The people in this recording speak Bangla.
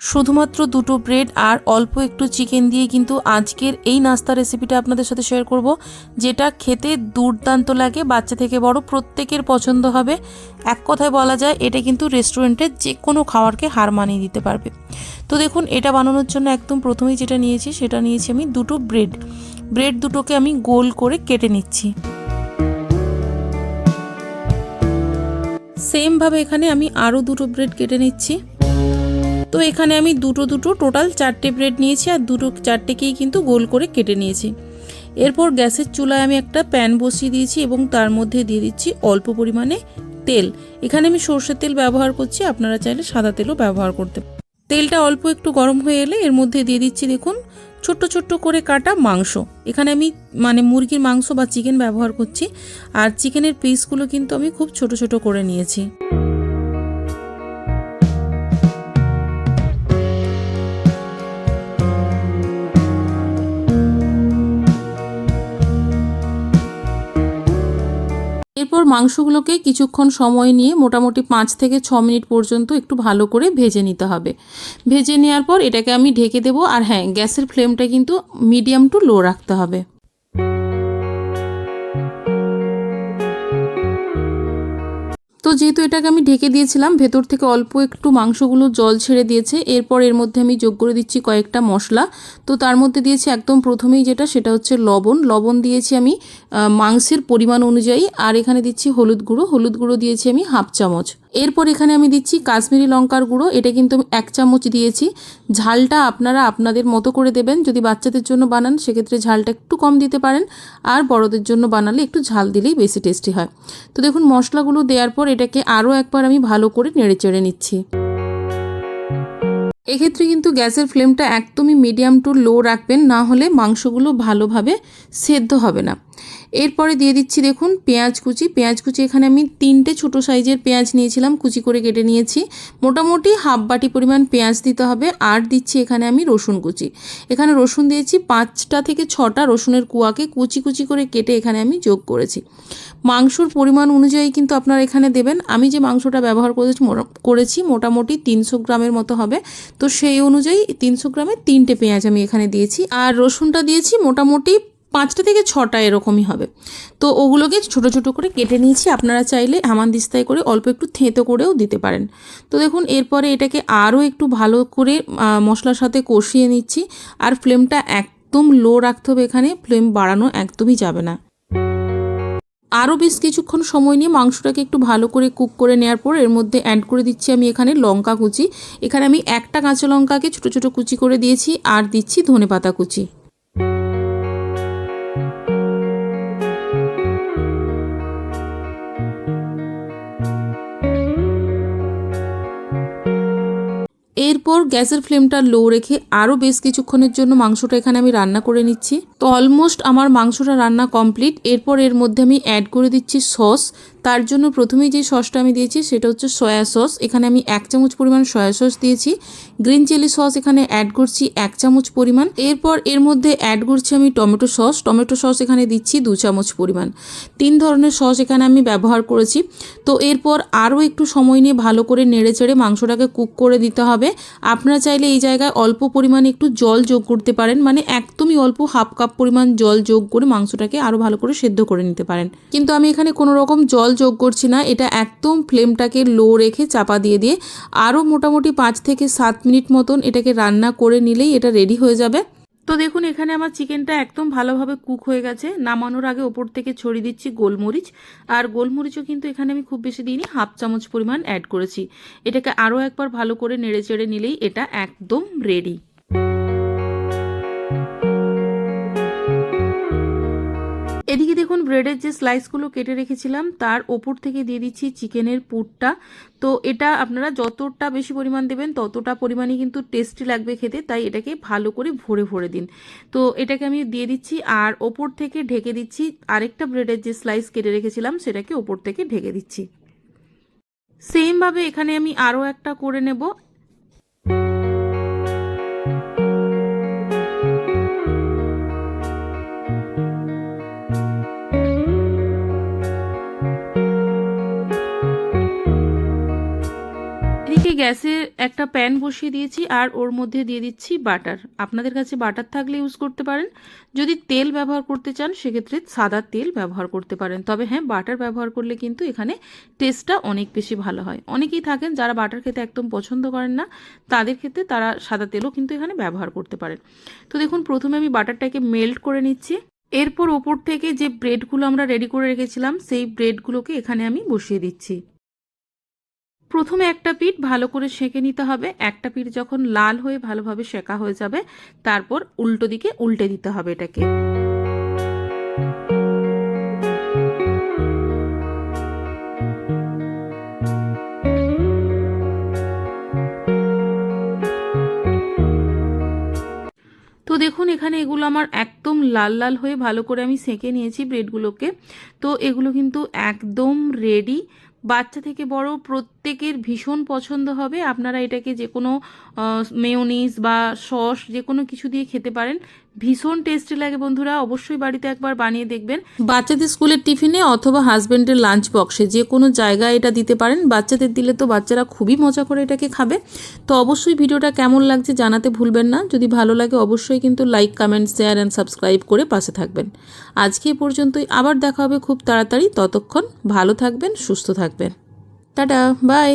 শুধুমাত্র দুটো ব্রেড আর অল্প একটু চিকেন দিয়ে কিন্তু আজকের এই নাস্তা রেসিপিটা আপনাদের সাথে শেয়ার করব, যেটা খেতে দুর্দান্ত লাগে, বাচ্চা থেকে বড় প্রত্যেকের পছন্দ হবে। এক কথায় বলা যায়, এটা কিন্তু রেস্টুরেন্টের যে কোনো খাবারকে হার মানিয়ে দিতে পারবে। তো দেখুন, এটা বানানোর জন্য একদম প্রথমেই যেটা নিয়েছি, সেটা নিয়েছি আমি দুটো ব্রেড। ব্রেড দুটোকে আমি গোল করে কেটে নিচ্ছি। সেমভাবে এখানে আমি আরও দুটো ব্রেড কেটে নিচ্ছি। তো এখানে আমি দুটো দুটো টোটাল চারটে ব্রেড নিয়েছি আর দুটো চারটেকেই কিন্তু গোল করে কেটে নিয়েছি। এরপর গ্যাসের চুলায় আমি একটা প্যান বসিয়ে দিয়েছি এবং তার মধ্যে দিয়ে দিচ্ছি অল্প পরিমাণে তেল। এখানে আমি সর্ষের তেল ব্যবহার করছি, আপনারা চাইলে সাদা তেলও ব্যবহার করতে তেলটা অল্প একটু গরম হয়ে এলে এর মধ্যে দিয়ে দিচ্ছি দেখুন, ছোট্ট ছোট্ট করে কাটা মাংস। এখানে আমি মানে মুরগির মাংস বা চিকেন ব্যবহার করছি, আর চিকেনের পিসগুলো কিন্তু আমি খুব ছোট ছোট করে নিয়েছি। এরপর মাংসগুলোকে কিছুক্ষণ সময় নিয়ে মোটামুটি পাঁচ থেকে ছ মিনিট পর্যন্ত একটু ভালো করে ভেজে নিতে হবে। ভেজে নেওয়ার পর এটাকে আমি ঢেকে দেবো আর হ্যাঁ গ্যাসের ফ্লেমটা কিন্তু মিডিয়াম টু লো রাখতে হবে। তো যেহেতু এটাকে আমি ঢেকে দিয়েছিলাম, ভেতর থেকে অল্প একটু মাংসগুলো জল ছেড়ে দিয়েছে। এরপর এর মধ্যে আমি যোগ করে দিচ্ছি কয়েকটা মশলা। তো তার মধ্যে দিয়েছি একদম প্রথমেই যেটা, সেটা হচ্ছে লবণ। লবণ দিয়েছি আমি মাংসের পরিমাণ অনুযায়ী। আর এখানে দিচ্ছি হলুদ গুঁড়ো। হলুদ গুঁড়ো দিয়েছি আমি হাফ চামচ। এরপর এখানে আমি দিচ্ছি কাশ্মীরি লঙ্কার গুঁড়ো। এটা কিন্তু আমি এক চামচ দিয়েছি। ঝালটা আপনারা আপনাদের মতো করে দেবেন। যদি বাচ্চাদের জন্য বানান, সেক্ষেত্রে ঝালটা একটু কম দিতে পারেন। আর বড়দের জন্য বানালে একটু ঝাল দিলেই বেশি টেস্টি হয়। তো দেখুন, মশলাগুলো দেওয়ার পর এটাকে আরও একবার আমি ভালো করে নেড়ে চেড়ে নিচ্ছি। এক্ষেত্রে কিন্তু গ্যাসের ফ্লেমটা একদমই মিডিয়াম টু লো রাখবেন। না হলে মাংসগুলো ভালোভাবে সেদ্ধ হবে না। এরপরে দিয়ে দিচ্ছি দেখুন পেঁয়াজ কুচি। পেঁয়াজ কুচি এখানে আমি তিনটে ছোট সাইজের পেঁয়াজ নিয়েছিলাম, কুচি করে কেটে নিয়েছি। মোটামুটি হাফ বাটি পরিমাণ পেঁয়াজ দিতে হবে, আর দিচ্ছি এখানে আমি রসুন কুচি। এখানে রসুন দিয়েছি পাঁচটা থেকে ছটা রসুনের কুয়াকে কুচি কুচি করে কেটে এখানে আমি যোগ করেছি। মাংসর পরিমাণ অনুযায়ী কিন্তু আপনারা এখানে দেবেন। আমি যে মাংসটা ব্যবহার করেছি করেছি মোটামুটি তিনশো গ্রামের মতো হবে। তো সেই অনুযায়ী তিনশো গ্রামের তিনটে পেঁয়াজ আমি এখানে দিয়েছি। আর রসুনটা দিয়েছি মোটামুটি পাঁচটা থেকে ছটা এরকমই হবে। তো ওগুলোকে ছোট ছোট করে কেটে নিয়েছি। আপনারা চাইলে হামান হামানদিস্তায় করে অল্প একটু থেঁতো করেও দিতে পারেন। তো দেখুন, এরপরে এটাকে আরও একটু ভালো করে মশলার সাথে কষিয়ে নিচ্ছি। আর ফ্লেমটা একদম লো রাখতে হবে এখানে। ফ্লেম বাড়ানো একদমই যাবে না। আরও বেশ কিছুক্ষণ সময় নিয়ে মাংসটাকে একটু ভালো করে কুক করে নেওয়ার পর এর মধ্যে অ্যাড করে দিচ্ছি আমি এখানে লঙ্কা কুচি। এখানে আমি একটা কাঁচা লঙ্কাকে ছোটো ছোটো কুচি করে দিয়েছি। আর দিচ্ছি ধনে পাতা কুচি। গ্যাসের ফ্লেমটা লো রেখে আরও বেশ কিছুক্ষণের জন্য মাংসটা এখানে আমি রান্না করে নিচ্ছি। তো অলমোস্ট আমার মাংসটা রান্না কমপ্লিট এরপর এর মধ্যে আমি অ্যাড করে দিচ্ছি সস তার জন্য প্রথমেই যে সসটা আমি দিয়েছি সেটা হচ্ছে সয়া সস এখানে আমি এক চামচ পরিমাণ সয়া সস দিয়েছি। গ্রিন চিলি সস এখানে অ্যাড করছি এক চামচ পরিমাণ। এরপর এর মধ্যে অ্যাড করছি আমি টমেটো সস টমেটো সস এখানে দিচ্ছি দু চামচ পরিমাণ। তিন ধরনের সস এখানে আমি ব্যবহার করেছি। তো এরপর আরও একটু সময় নিয়ে ভালো করে নেড়ে চেড়ে মাংসটাকে কুক করে দিতে হবে। আপনারা চাইলে এই জায়গায় অল্প পরিমাণে একটু জল যোগ করতে পারেন। মানে একদমই অল্প হাফ কাপ পরিমাণ জল যোগ করে মাংসটাকে আরও ভালো করে সেদ্ধ করে নিতে পারেন। কিন্তু আমি এখানে কোনো রকম জল যোগ করছি না। এটা একদম ফ্লেমটাকে লো রেখে চাপা দিয়ে দিয়ে আরও মোটামুটি পাঁচ থেকে সাত মিনিট মতন এটাকে রান্না করে নিলেই এটা রেডি হয়ে যাবে। তো দেখুন, এখানে আমার চিকেনটা একদম ভালোভাবে কুক হয়ে গেছে। নামানোর আগে ওপর থেকে ছড়িয়ে দিচ্ছি গোলমরিচ। আর গোলমরিচও কিন্তু এখানে আমি খুব বেশি দিইনি, হাফ চামচ পরিমাণ অ্যাড করেছি। এটাকে আরও একবার ভালো করে নেড়ে চেড়ে নিলেই এটা একদম রেডি এদিকে দেখুন ব্রেডের যে স্লাইসগুলো কেটে রেখেছিলাম, তার ওপর থেকে দিয়ে দিচ্ছি চিকেনের পুরটা। তো এটা আপনারা যতটা বেশি পরিমাণ দেবেন, ততটা পরিমাণে কিন্তু টেস্টি লাগবে খেতে, তাই এটাকে ভালো করে ভরে ভরে দিন। তো এটাকে আমি দিয়ে দিচ্ছি, আর ওপর থেকে ঢেকে দিচ্ছি আরেকটা ব্রেডের যে স্লাইস কেটে রেখেছিলাম, সেটাকে ওপর থেকে ঢেকে দিচ্ছি। সেমভাবে এখানে আমি আরও একটা করে নেব। গ্যাসের একটা প্যান বসিয়ে দিয়েছি আর ওর মধ্যে দিয়ে দিচ্ছি বাটার। আপনাদের কাছে বাটার থাকলে ইউজ করতে পারেন। যদি তেল ব্যবহার করতে চান, সেক্ষেত্রে সাদা তেল ব্যবহার করতে পারেন। তবে হ্যাঁ বাটার ব্যবহার করলে কিন্তু এখানে টেস্টটা অনেক বেশি ভালো হয়। অনেকেই থাকেন যারা বাটার খেতে একদম পছন্দ করেন না, তাদের ক্ষেত্রে তারা সাদা তেলও কিন্তু এখানে ব্যবহার করতে পারেন। তো দেখুন, প্রথমে আমি বাটারটাকে মেল্ট করে নিচ্ছি। এরপর ওপর থেকে যে ব্রেডগুলো আমরা রেডি করে রেখেছিলাম, সেই ব্রেডগুলোকে এখানে আমি বসিয়ে দিচ্ছি। প্রথমে একটা পিঠ ভালো করে সেঁকে নিতে হবে। একটা পিঠ যখন লাল হয়ে ভালোভাবে সেঁকা হয়ে যাবে, তারপর উল্টো দিকে উল্টে দিতে হবে এটাকে। তো দেখুন, এখানে এগুলো আমার একদম লাল লাল হয়ে ভালো করে আমি সেঁকে নিয়েছি ব্রেডগুলোকে। তো এগুলো কিন্তু একদম রেডি বাচ্চা থেকে বড় প্রত্যেকের ভীষণ পছন্দ হবে। আপনারা এটাকে যে কোনো মেয়োনিজ বা সস যে কোনো কিছু দিয়ে খেতে পারেন। ভীষণ টেস্টি লাগে বন্ধুরা, অবশ্যই বাড়িতে একবার বানিয়ে দেখবেন। বাচ্চাদের স্কুলের টিফিনে অথবা হাজব্যান্ডের লাঞ্চ বক্সে যে কোনো জায়গায় এটা দিতে পারেন। বাচ্চাদের দিলে তো বাচ্চারা খুবই মজা করে এটাকে খাবে। তো অবশ্যই ভিডিওটা কেমন লাগছে জানাতে ভুলবেন না। যদি ভালো লাগে অবশ্যই কিন্তু like comment share and subscribe করে পাশে থাকবেন। আজকে এ পর্যন্তই। আবার দেখা হবে খুব তাড়াতাড়ি। ততক্ষণ ভালো থাকবেন, সুস্থ থাকবেন। Tata bye